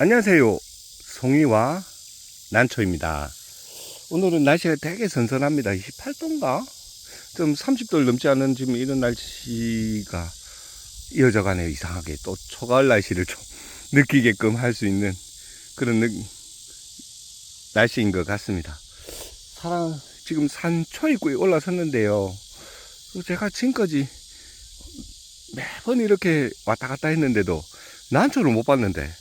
안녕하세요. 송이와 난초입니다. 오늘은 날씨가 되게 선선합니다. 28도인가? 좀 30도를 넘지 않은 지금 이런 날씨가 이어져 가네요. 이상하게. 또 초가을 날씨를 좀 느끼게끔 할 수 있는 그런 느- 날씨인 것 같습니다. 사람, 지금 산 초 입구에 올라섰는데요. 제가 지금까지 매번 이렇게 왔다 갔다 했는데도 난초를 못 봤는데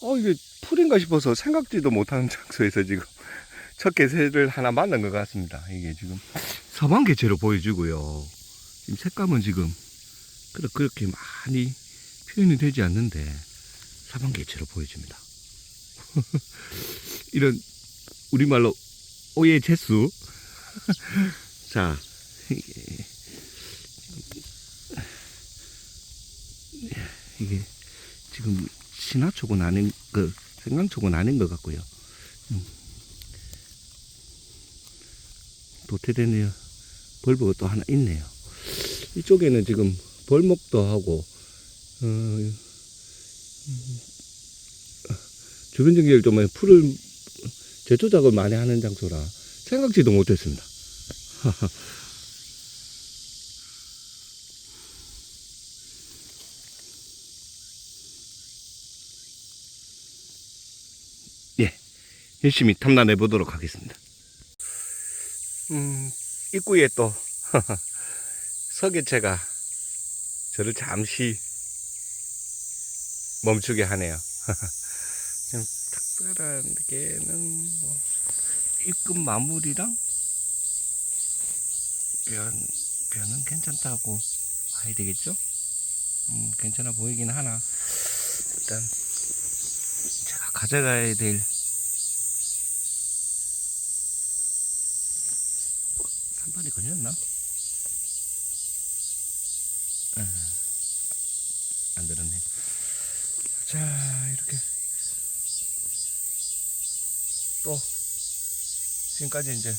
어 이게 풀인가 싶어서 생각지도 못하는 장소에서 지금 첫 개새를 하나 만난 것 같습니다. 이게 지금 서방 개체로 보여주고요. 지금 색감은 지금 그렇- 그렇게 많이 표현이 되지 않는데 서방 개체로 보여집니다. 이런 우리말로 오예 재수. 자 이게 이게 지금 신화초고 아닌 그 생강초고 아닌 것 같고요. 음. 도태되네요. 벌브가 또 하나 있네요. 이쪽에는 지금 벌목도 하고 어, 음, 어, 주변 전기를 좀 풀을 제초작을 많이 하는 장소라 생각지도 못했습니다. 열심히 탐난해 보도록 하겠습니다. 음, 입구에 또 서개체가 저를 잠시 멈추게 하네요. 좀 특별한 게는 뭐 입금 마무리랑 변 변은 괜찮다고 봐야 되겠죠? 음, 괜찮아 보이긴 하나 일단 제가 가져가야 될 산발이 걸렸나? 아, 안 들었네. 자, 이렇게 또 지금까지 이제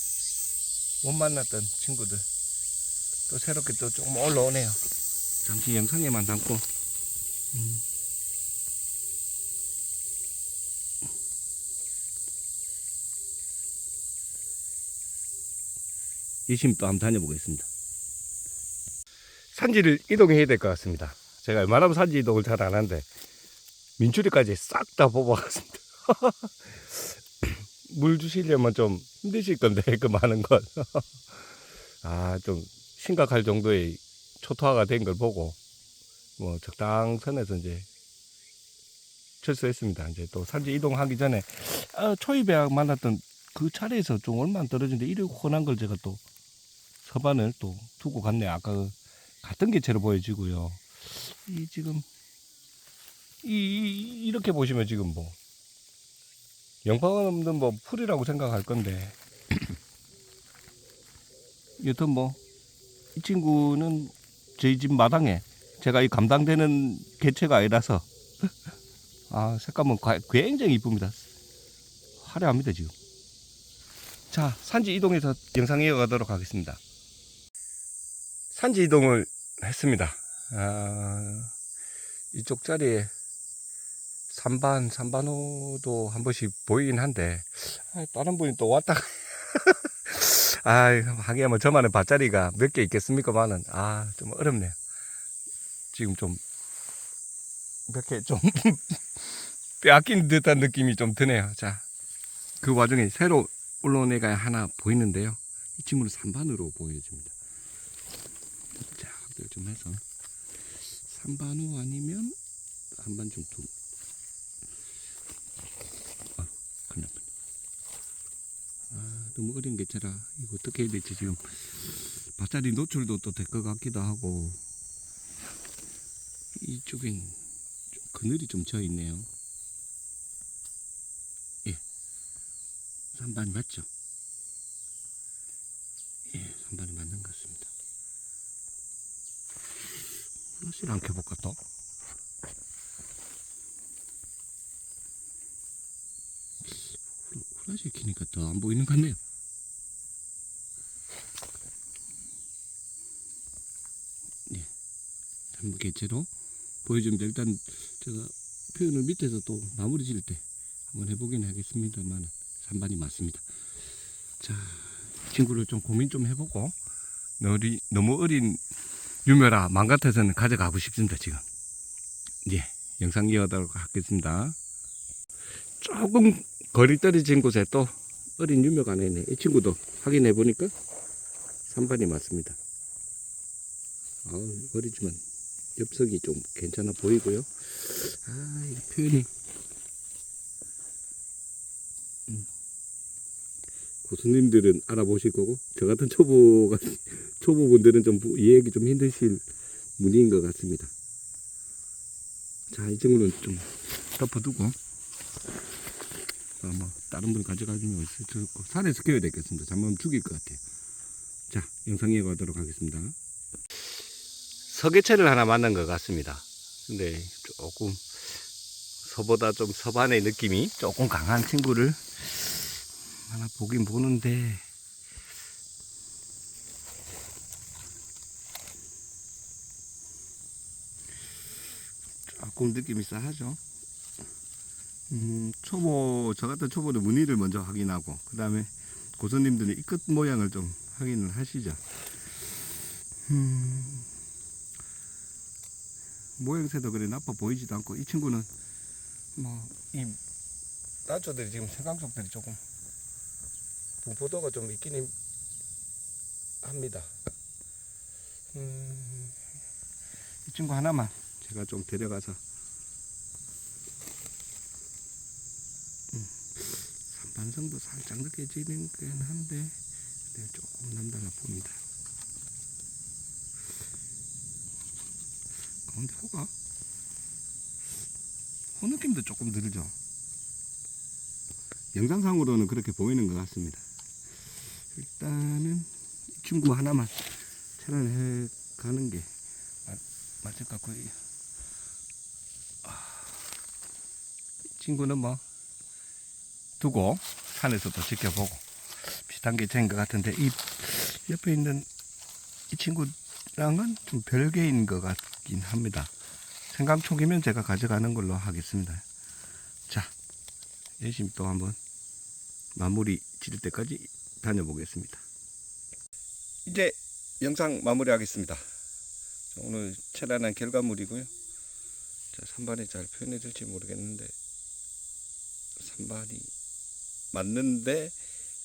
못 만났던 친구들 또 새롭게 또 조금 올라오네요. 잠시 영상에만 담고 음. 열심히 또 한번 다녀보겠습니다. 산지를 이동해야 될 것 같습니다. 제가 웬만하면 산지 이동을 잘 안 하는데 민추리까지 싹 다 뽑아갔습니다. 물 주시려면 좀 힘드실 건데 그 많은 건. 아, 좀 심각할 정도의 초토화가 된 걸 보고 뭐 적당선에서 이제 철수했습니다. 이제 또 산지 이동하기 전에 아, 초입에 만났던 그 차례에서 좀 얼마 안 떨어진데 이렇게 혼한 걸 제가 또 서반을 또 두고 갔네. 아까 그 같은 개체로 보여지고요. 이 지금 이, 이 이렇게 보시면 지금 뭐 영광 없는 뭐 풀이라고 생각할 건데 여튼 뭐 이 친구는 저희 집 마당에 제가 이 감당되는 개체가 아니라서 아 색감은 과- 굉장히 이쁩니다. 화려합니다 지금. 자 산지 이동해서 영상 이어가도록 하겠습니다. 산지 이동을 했습니다. 아, 이쪽 자리에 산반, 산반호도 한 번씩 보이긴 한데, 아, 다른 분이 또 왔다. 아, 하기야 뭐 저만의 밭자리가 몇 개 있겠습니까만은, 아, 좀 어렵네요. 지금 좀, 몇개 좀, 빼앗긴 듯한 느낌이 좀 드네요. 자, 그 와중에 새로 올라온 애가 하나 보이는데요. 이 친구는 산반으로 보여집니다. 좀 해서. 3반호 아니면 한반 중투. 아, 큰일 났다. 아, 너무 어린 개체라 이거 어떻게 해야 될지 지금 밭자리 노출도 또 될 것 같기도 하고 이쪽엔 좀 그늘이 좀 져 있네요. 예, 3반이 맞죠? 예, 3반이 맞는 것 안 켜볼까 또? 후라시 키니까 더 안 보이는 것 같네요. 예. 전부 개체로 보여줍니다. 일단 제가 표현을 밑에서 또 마무리 지을 때 한번 해보긴 하겠습니다만 산반이 맞습니다. 자, 친구를 좀 고민 좀 해보고 너리, 너무 어린 유묘라 맘 같아서는 가져가고 싶습니다 지금. 예, 영상 이어가도록 하겠습니다. 조금 거리 떨어진 곳에 또 어린 유묘가 하나 있네. 이 친구도 확인해 보니까 산반이 맞습니다. 아우, 어리지만 엽석이 좀 괜찮아 보이고요. 아, 이 표현이. 고수님들은 알아보실 거고, 저 같은 초보가, 초보분들은 좀 이해하기 좀 힘드실 문의인 것 같습니다. 자, 이 친구는 좀 덮어두고, 아마 다른 분 가져가주면 있을 수 있고, 산에서 키워야 되겠습니다. 잠깐만 죽일 것 같아요. 자, 영상 이어가도록 하겠습니다. 서개체를 하나 만난 것 같습니다. 근데 조금 서보다 좀 서반의 느낌이 조금 강한 친구를 하나 보긴 보는데 조금 느낌이 싸하죠. 음, 초보 저 같은 초보는 무늬를 먼저 확인하고 그 다음에 고수님들은 이 끝 모양을 좀 확인을 하시죠. 음, 모양새도 그래 나빠 보이지도 않고 이 친구는 뭐이 나초들이 지금 생강속들이 조금 분포도가 좀 있긴 합니다. 음, 이 친구 하나만 제가 좀 데려가서 음, 반성도 살짝 느껴지는 건 한데 네, 조금 남달라 봅니다. 가운데 호가 호 느낌도 조금 들죠. 영상상으로는 그렇게 보이는 것 같습니다. 일단은 이 친구 하나만 차단해 가는 게 맞, 맞을 것 같고 이 아, 이 친구는 뭐 두고 산에서도 지켜보고 비슷한 게된것 같은데 이 옆에 있는 이 친구랑은 좀 별개인 것 같긴 합니다. 생강촉이면 제가 가져가는 걸로 하겠습니다. 자, 열심히 또 한번 마무리 지을 때까지 다녀보겠습니다. 이제 영상 마무리하겠습니다. 자, 오늘 체란한 결과물이고요. 자, 3반이 잘 표현해 줄지 모르겠는데 3반이 맞는데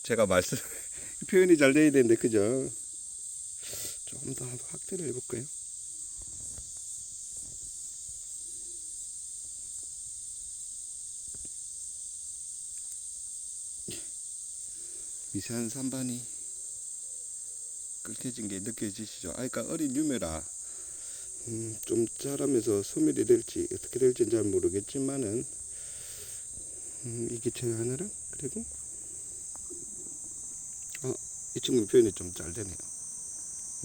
제가 말씀 표현이 잘 돼야 되는데 그죠? 조금 더 확대를 해볼까요? 미세한 산반이 끓여진 게 느껴지시죠? 아, 그러니까 어린 유매라 음, 좀 자라면서 소멸이 될지 어떻게 될지 잘 모르겠지만은 음, 이 기체 하나랑 그리고 아, 이 친구 표현이 좀 잘 되네요.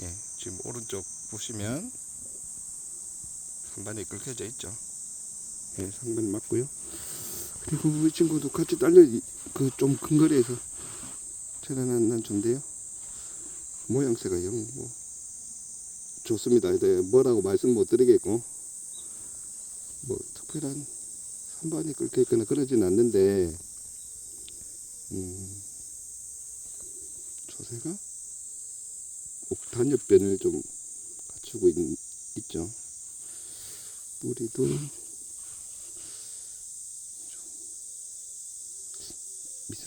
예, 지금 오른쪽 보시면 한반이 끓여져 있죠. 예, 상반이 맞고요. 그리고 이 친구도 같이 딸려 그좀큰 거리에서 난 좋은데요. 모양새가 영 뭐 좋습니다. 네, 뭐라고 말씀 못 드리겠고 뭐 특별한 산반이 끓여 있거나 그러진 않는데 음, 조새가 옥 단엽변을 좀 갖추고 있, 있죠. 뿌리도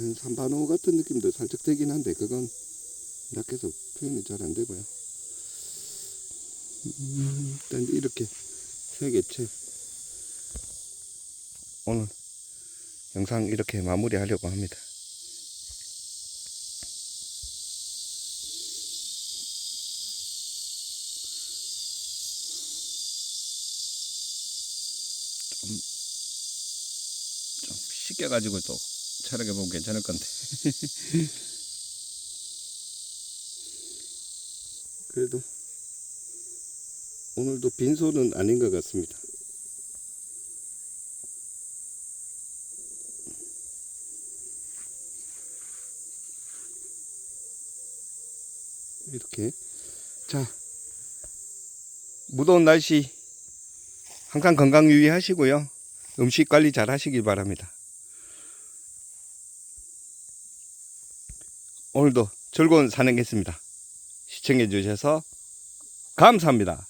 미선 산반호 같은 느낌도 살짝 되긴 한데 그건 약해서 표현이 잘 안 되고요. 음, 일단 이렇게 세 개째 오늘 영상 이렇게 마무리하려고 합니다. 좀, 좀 씻겨가지고 또 촬영해보면 괜찮을 건데. 그래도 오늘도 빈손은 아닌 것 같습니다. 이렇게 자 무더운 날씨 항상 건강 유의하시고요. 음식 관리 잘 하시기 바랍니다. 오늘도 즐거운 산행했습니다. 시청해 주셔서 감사합니다.